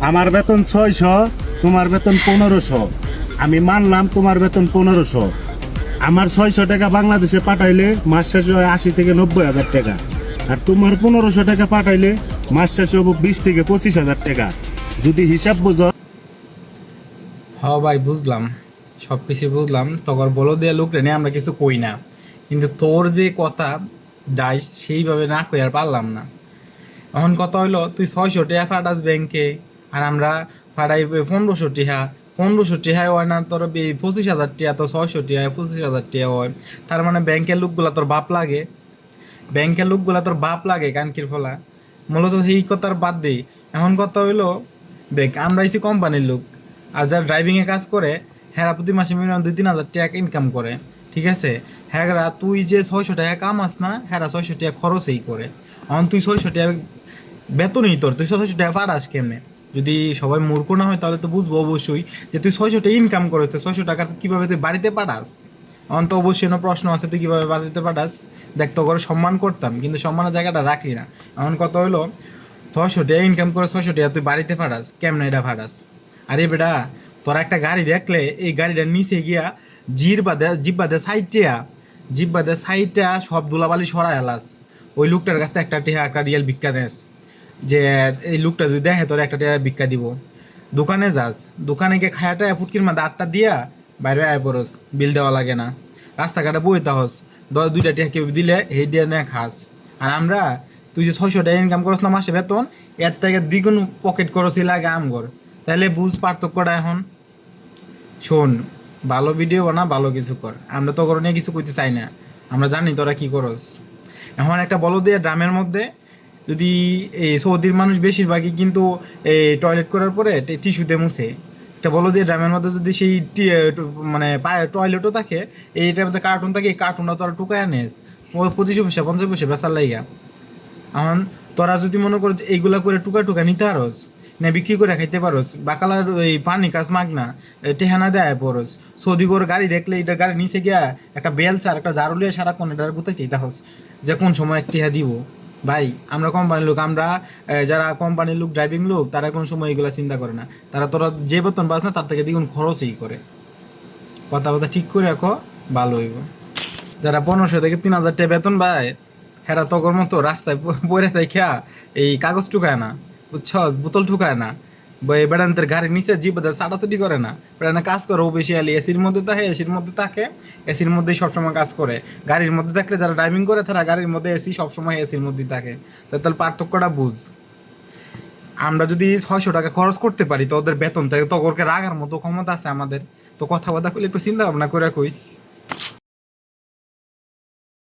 আমার বেতন ছয়শো, তোমার বেতন পনেরোশো। আমি মানলাম তোমার বেতন পনেরোশো। আমার ছয়শো টাকা বাংলাদেশে পাঠাইলে মাস শেষে হয় আশি থেকে নব্বই হাজার টাকা। আর তোমার পনেরোশো টাকা পাঠাইলে মাস শেষে হব বিশ থেকে পঁচিশ হাজার টাকা। যদি হিসাব বুঝো। হ ভাই, বুঝলাম। সব কিছু বুঝলাম। তখন বলো দেয়া লোক রে আমরা কিছু কই না। কিন্তু তোর যে কথা, ডাইস সেইভাবে না কই আর পারলাম না। এখন কথা হইল, তুই ছয়শো টাকা ফাটাস ব্যাংকে আর আমরা ফাটাই পনেরোশো টিহা পনেরোশো টিহায় হয় না, তোর পঁচিশ হাজার টিয়া তো ছয়শো টিহায় পঁচিশ হাজার টিয়া হয়। তার মানে ব্যাংকের লোকগুলা তোর বাপ লাগে। ব্যাংকের লোকগুলা তোর বাপ লাগে, কানকির ফলা। মূলত সেই কথার বাদ দিই এখন কথা হইল, দেখ, আমরা এসি কোম্পানির লোক, আর যারা ড্রাইভিংয়ে কাজ করে, হেরা প্রতি মাসে মিনিমাম দুই তিন হাজার টাকা ইনকাম করে, ঠিক আছে? হ্যাঁ তুই যে ছয়শো টাকা কামাস না হ্যাঁ ছয়শো টাকা খরচই করে। এখন তুই ছয়শো টাকা বেতনই তোর তুই ছয়শো টাকা পাঠাস কেমনে যদি সবাই মূর্খ না হয়, তাহলে তো বুঝব অবশ্যই যে তুই ছয়শো টাকা ইনকাম করে তুই ছয়শো টাকা কীভাবে তুই বাড়িতে পাঠাস? এখন তো অবশ্যই কোনো প্রশ্ন আছে, তুই কীভাবে বাড়িতে পাঠাস? দেখ তো করে সম্মান করতাম, কিন্তু সম্মানের জায়গাটা রাখলি না। এমন কত হলো ছয়শো টাকা ইনকাম করে ছয়শো টাকা তুই বাড়িতে পাঠাস, কেমনে এটা পাঠাস? আরে বেটা, তোরা একটা গাড়ি দেখলে, এই গাড়িটার নিচে গিয়া জির বাদে জিপ বাদে সাইডটা জিপ বাদে সাইডটা সব দুলাবালি সরাই আলাস। ওই লোকটার কাছে একটা টেহা একটা রিয়েল ভিক্ষা দেস। যে, এই লোকটা যদি দেখে, তোর একটা টেহা ভিক্ষা দিব। দোকানে যাস। দোকানে গিয়ে খায়াটা ফুটকির মধ্যে আটটা দিয়া বাইরে আয় পড়স। বিল দেওয়া লাগে না। রাস্তাঘাটে বই তাহস দশ দুইটা টেহা কেউ দিলে সেই দিয়ে না খাস। আর আমরা, তুই যে ছয়শো টাকা ইনকাম করস না মাসে বেতন, এর থেকে দ্বিগুণ পকেট করছি লাগে আমগর তাহলে বুঝ পার্থক্যটা এখন। শোন, ভালো ভিডিও বানা, ভালো কিছু কর। আমরা তো নিয়ে কিছু করতে চাই না। আমরা জানি তোরা কি করস। এখন একটা বলো দিয়ে ড্রামের মধ্যে যদি এই সৌদির মানুষ বেশিরভাগই কিন্তু এই টয়লেট করার পরে টিস্যুতে মুছে। একটা বলো দিয়ে ড্রামের মধ্যে যদি সেই মানে টয়লেটও থাকে এইটার মধ্যে কার্টুন থাকে, এই কার্টুনটা তোরা টুকায় আনিস পঁচিশ পয়সা, পঞ্চাশ পয়সা বেচার লাইগা। এখন তোরা যদি মনে করো যে এইগুলা করে টুকা টুকা নিতে পারোস, না বিক্রি করে খাইতে পারোস, বাকালার ওই পানি কাজ মাগ না টেহানা দেয় পরস। সৌদি করে গাড়ি দেখলে এটা গাড়ি নিচে গিয়া একটা বেলস আর একটা জারু লিয়ে সারাক্ষণ এটা গুতাইতে তাহস যে কোন সময় টিহা দিব। ভাই, আমরা কোম্পানির লোক, আমরা যারা কোম্পানির লোক ড্রাইভিং লোক, তারা কোনো সময় এগুলো চিন্তা করে না। তারা তোরা যে বেতন বাস না, তার থেকে দ্বিগুণ খরচই করে। কথা কথা ঠিক করে রাখো, ভালো হইব। যারা পনেরোশো থেকে তিন হাজার টাকা বেতন পায়, হেরা তকর মতো রাস্তায় পড়ে দেখা এই কাগজ ঠুকায় না। বুঝছস? বোতল ঠুকায় না। বেড়ান্তের গাড়ির নিচে জীব চাটাচাটি করে না। বেড়ানে কাজ করে আলি এসির মধ্যে থাকে, এসির মধ্যে থাকে, এসির মধ্যেই সবসময় কাজ করে। গাড়ির মধ্যে থাকলে যারা ড্রাইভিং করে তারা গাড়ির মধ্যে এসি সবসময় এসির মধ্যেই থাকে। তাহলে পার্থক্যটা বুঝ। আমরা যদি ছয়শো টাকা খরচ করতে পারি, তো ওদের বেতন থাকে তো ওরকে রাগার মতো ক্ষমতা আছে আমাদের। তো কথা কথা কইলে একটু চিন্তা ভাবনা করে কইস।